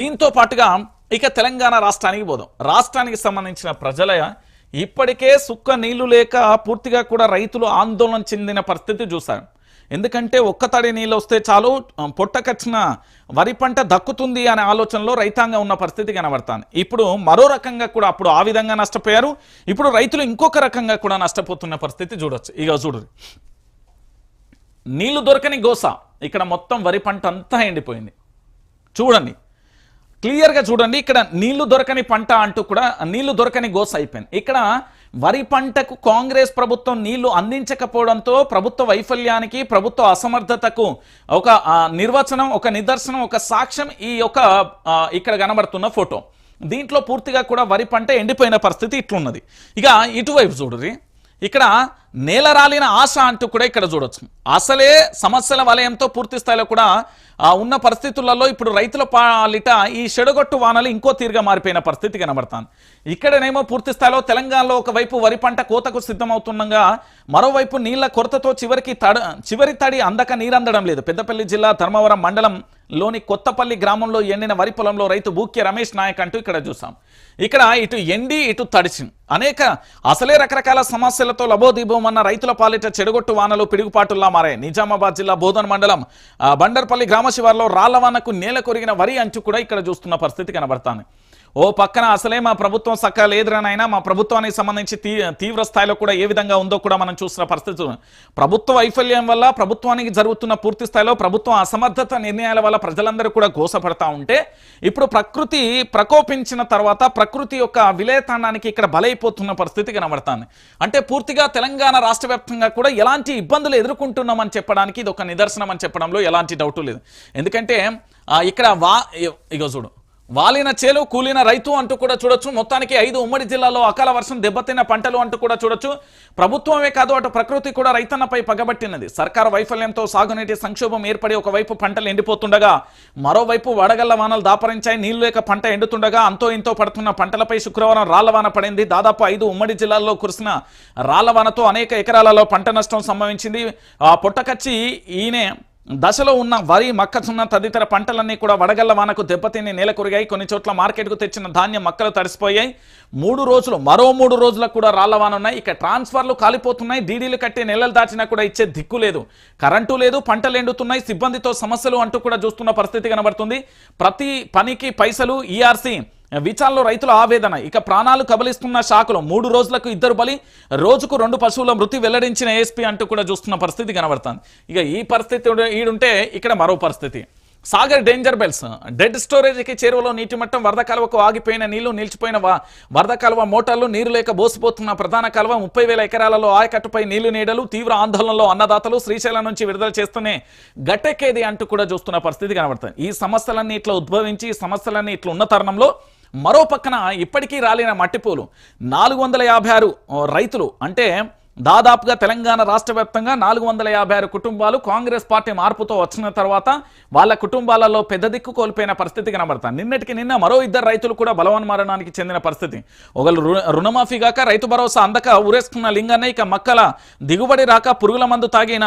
దీంతో పాటుగా ఇక తెలంగాణ రాష్ట్రానికి పోదాం. రాష్ట్రానికి సంబంధించిన ప్రజల ఇప్పటికే సుక్క నీళ్ళు లేక పూర్తిగా కూడా రైతులు ఆందోళన చెందిన పరిస్థితి చూశారు ఎందుకంటే ఒక్క తడి నీళ్ళు వస్తే చాలు పొట్టకచ్చిన వరి పంట దక్కుతుంది అనే ఆలోచనలో రైతాంగం ఉన్న పరిస్థితి కనబడుతుంది. ఇప్పుడు మరో రకంగా కూడా అప్పుడు ఆ విధంగా నష్టపోయారు. ఇప్పుడు రైతులు ఇంకొక రకంగా కూడా నష్టపోతున్న పరిస్థితి చూడొచ్చు. ఇక చూడరు నీళ్ళు దొరకని గోస. ఇక్కడ మొత్తం వరి పంట అంతా ఎండిపోయింది. చూడండి. క్లియర్గా చూడండి. ఇక్కడ నీళ్ళు దొరకని పంట అంటూ కూడా నీళ్ళు దొరకని గోస్ అయిపోయింది. ఇక్కడ వరి పంటకు కాంగ్రెస్ ప్రభుత్వం నీళ్ళు అందించకపోవడంతో ప్రభుత్వ వైఫల్యానికి ప్రభుత్వ అసమర్థతకు ఒక నిర్వచనం ఒక నిదర్శనం ఒక సాక్ష్యం ఈ యొక్క ఇక్కడ కనబడుతున్న ఫోటో. దీంట్లో పూర్తిగా కూడా వరి పంట ఎండిపోయిన పరిస్థితి ఇట్లున్నది. ఇక ఇటువైపు చూడరి ఇక్కడ నేలరాలిన ఆశ అంటూ కూడా ఇక్కడ చూడొచ్చు. అసలే సమస్యల వలయంతో పూర్తి స్థాయిలో కూడా ఉన్న పరిస్థితులలో ఇప్పుడు రైతుల పాలిట ఈ షెడగొట్టు వానలు ఇంకో తీరుగా మారిపోయిన పరిస్థితి కనబడుతుంది. ఇక్కడనేమో పూర్తి స్థాయిలో తెలంగాణలో ఒకవైపు వరి పంట కోతకు సిద్ధమవుతుండగా మరోవైపు నీళ్ళ కొరతతో చివరికి తడ చివరి తడి అందక నీరందడం లేదు. పెద్దపల్లి జిల్లా ధర్మవరం మండలం లోని కొత్తపల్లి గ్రామంలో ఎండిన వరి పొలంలో రైతు బూక్య రమేష్ నాయక్ అంటూ ఇక్కడ చూసాం ఇక్కడ ఇటు ఎండి ఇటు తడిచి అనేక అసలే రకరకాల సమస్యలతో మొన్న రైతుల పాలిట చెడుగొట్టు వానలు పిడుగుపాటుల్లా మారాయి. నిజామాబాద్ జిల్లా బోధన్ మండలం ఆ, బండర్పల్లి గ్రామ శివార్లో రాళ్ళ వానకు నేల కొరిగిన వరి అంచు కూడా ఇక్కడ చూస్తున్న పరిస్థితి కనబడుతుంది. ఓ పక్కన అసలే మా ప్రభుత్వం సక్క లేదురనైనా మా ప్రభుత్వానికి సంబంధించి తీ తీవ్ర స్థాయిలో కూడా ఏ విధంగా ఉందో కూడా మనం చూసిన పరిస్థితి ప్రభుత్వ వైఫల్యం వల్ల ప్రభుత్వానికి జరుగుతున్న పూర్తి స్థాయిలో ప్రభుత్వం అసమర్థత నిర్ణయాల వల్ల ప్రజలందరూ కూడా గోసపడతా ఉంటే ఇప్పుడు ప్రకృతి ప్రకోపించిన తర్వాత ప్రకృతి యొక్క విలేతనానికి ఇక్కడ బలైపోతున్న పరిస్థితి కనబడుతుంది. అంటే పూర్తిగా తెలంగాణ రాష్ట్ర వ్యాప్తంగా కూడా ఎలాంటి ఇబ్బందులు ఎదుర్కొంటున్నామని చెప్పడానికి ఇది ఒక నిదర్శనం అని చెప్పడంలో ఎలాంటి డౌటు లేదు. ఎందుకంటే ఇక్కడ వా ఇగో చూడు. వాలిన చేలు కూలిన రైతు అంటూ కూడా చూడొచ్చు. మొత్తానికి ఐదు ఉమ్మడి జిల్లాలో అకాల వర్షం దెబ్బతిన్న పంటలు అంటూ కూడా చూడొచ్చు. ప్రభుత్వమే కాదు అటు ప్రకృతి కూడా రైతన్నపై పగబట్టినది. సర్కార్ వైఫల్యంతో సాగునీటి సంక్షోభం ఏర్పడి ఒకవైపు పంటలు ఎండిపోతుండగా మరోవైపు వడగళ్ళ వానలు దాపరించాయి. నీళ్ళు లేక పంట ఎండుతుండగా అంతో ఇంతో పడుతున్న పంటలపై శుక్రవారం రాళ్ళవాన పడింది. దాదాపు ఐదు ఉమ్మడి జిల్లాల్లో కురిసిన రాళ్ళవానతో అనేక ఎకరాలలో పంట నష్టం సంభవించింది. ఆ ఈయనే దశలో ఉన్న వరి మొక్కజొన్న తదితర పంటలన్నీ కూడా వడగళ్ళ వానకు దెబ్బతిని నేల కొరిగాయి. కొన్ని చోట్ల మార్కెట్కు తెచ్చిన ధాన్యం మక్కలు తడిసిపోయాయి. మూడు రోజులు మరో మూడు రోజులకు కూడా రాళ్ళ వాన ఉన్నాయి. ఇక ట్రాన్స్ఫర్లు కాలిపోతున్నాయి. డీడీలు కట్టి నెలలు దాచినా కూడా ఇచ్చే దిక్కు లేదు. కరెంటు లేదు పంటలు ఎండుతున్నాయి. సిబ్బందితో సమస్యలు అంటూ కూడా చూస్తున్న పరిస్థితి కనబడుతుంది. ప్రతి పనికి పైసలు ఈఆర్సీ విచారణలో రైతుల ఆవేదన. ఇక ప్రాణాలు కబలిస్తున్న శాఖలో మూడు రోజులకు ఇద్దరు బలి రోజుకు రెండు పశువుల మృతి వెల్లడించిన ఏఎస్పీ అంటూ కూడా చూస్తున్న పరిస్థితి కనబడుతుంది. ఇక ఈ పరిస్థితి ఈడుంటే ఇక్కడ మరో పరిస్థితి. సాగర్ డేంజర్ బెల్స్ డెడ్ స్టోరేజ్కి చేరువలో నీటి మట్టం వరద కాలువకు ఆగిపోయిన నీళ్ళు నిలిచిపోయిన వరద కాలువ మోటార్లు నీరు లేక బోసిపోతున్న ప్రధాన కాలువ ముప్పై వేల ఎకరాలలో ఆయకట్టుపై నీళ్ళు నీడలు తీవ్ర ఆందోళనలో అన్నదాతలు శ్రీశైలం నుంచి విడుదల చేస్తూనే గట్టెక్కేది అంటూ కూడా చూస్తున్న పరిస్థితి కనబడుతుంది. ఈ సమస్యలన్నీ ఇట్లా ఉద్భవించి ఈ సమస్యలన్నీ ఇట్లా ఉన్న తరుణంలో మరో పక్కన ఇప్పటికీ రాలిన మట్టిపూలు. నాలుగు వందల యాభై ఆరు రైతులు అంటే దాదాపుగా తెలంగాణ రాష్ట్ర వ్యాప్తంగా నాలుగు వందల యాభై ఆరు కుటుంబాలు కాంగ్రెస్ పార్టీ మార్పుతో వచ్చిన తర్వాత వాళ్ళ కుటుంబాలలో పెద్ద దిక్కు కోల్పోయిన పరిస్థితి కనబడతాను నిన్నటికి నిన్న మరో ఇద్దరు రైతులు కూడా బలవన్మరణానికి చెందిన పరిస్థితి. ఒకళ్ళు రుణమాఫీ గాక రైతు భరోసా అందక ఊరేసుకున్న లింగన్న ఇక మక్కల దిగుబడి రాక పురుగుల మందు తాగిన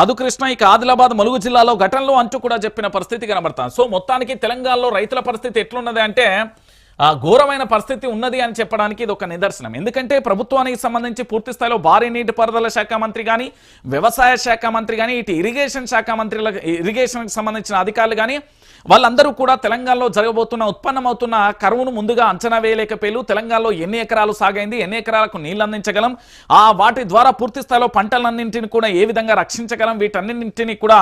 మధుకృష్ణ ఇక ఆదిలాబాద్ ములుగు జిల్లాలో ఘటనలు అంటూ కూడా చెప్పిన పరిస్థితి కనబడతాను సో మొత్తానికి తెలంగాణలో రైతుల పరిస్థితి ఎట్లున్నది అంటే ఘోరమైన పరిస్థితి ఉన్నది అని చెప్పడానికి ఇది ఒక నిదర్శనం. ఎందుకంటే ప్రభుత్వానికి సంబంధించి పూర్తి స్థాయిలో భారీ నీటిపారుదల శాఖ మంత్రి కానీ వ్యవసాయ శాఖ మంత్రి కానీ ఇటు ఇరిగేషన్ శాఖ మంత్రుల ఇరిగేషన్కి సంబంధించిన అధికారులు కానీ వాళ్ళందరూ కూడా తెలంగాణలో జరగబోతున్న ఉత్పన్నమవుతున్న కరువును ముందుగా అంచనా వేయలేకపోయారు. తెలంగాణలో ఎన్ని ఎకరాలు సాగైంది ఎన్ని ఎకరాలకు నీళ్ళు అందించగలం ఆ వాటి ద్వారా పూర్తి స్థాయిలో పంటలన్నింటిని కూడా ఏ విధంగా రక్షించగలం వీటన్నింటినీ కూడా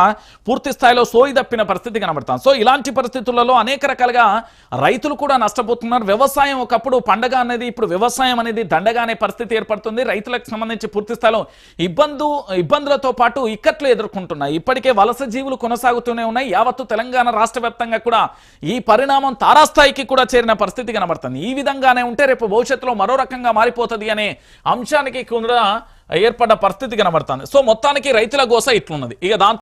పూర్తి స్థాయిలో సోయి తప్పిన పరిస్థితి కనబడతాం. సో ఇలాంటి పరిస్థితులలో అనేక రకాలుగా రైతులు కూడా నష్టపోతున్నారు వ్యవసాయం ఒకప్పుడు పండగ అనేది ఇప్పుడు వ్యవసాయం అనేది దండగా అనే పరిస్థితి ఏర్పడుతుంది. రైతులకు సంబంధించి పూర్తి స్థాయిలో ఇబ్బందు ఇబ్బందులతో పాటు ఇక్కట్లు ఎదుర్కొంటున్నాయి. ఇప్పటికే వలస జీవులు కొనసాగుతూనే ఉన్నాయి. యావత్తు తెలంగాణ రాష్ట్ర వ్యాప్తంగా కూడా ఈ పరిణామం తారాస్థాయికి కూడా చేరిన పరిస్థితి కనబడుతుంది. ఈ విధంగానే ఉంటే రేపు భవిష్యత్తులో మరో రకంగా మారిపోతుంది అనే అంశానికి కూడా ఏర్పడ్డ పరిస్థితి కనబడుతుంది. సో మొత్తానికి రైతుల గోస ఇట్లున్నది. ఇక దాంతో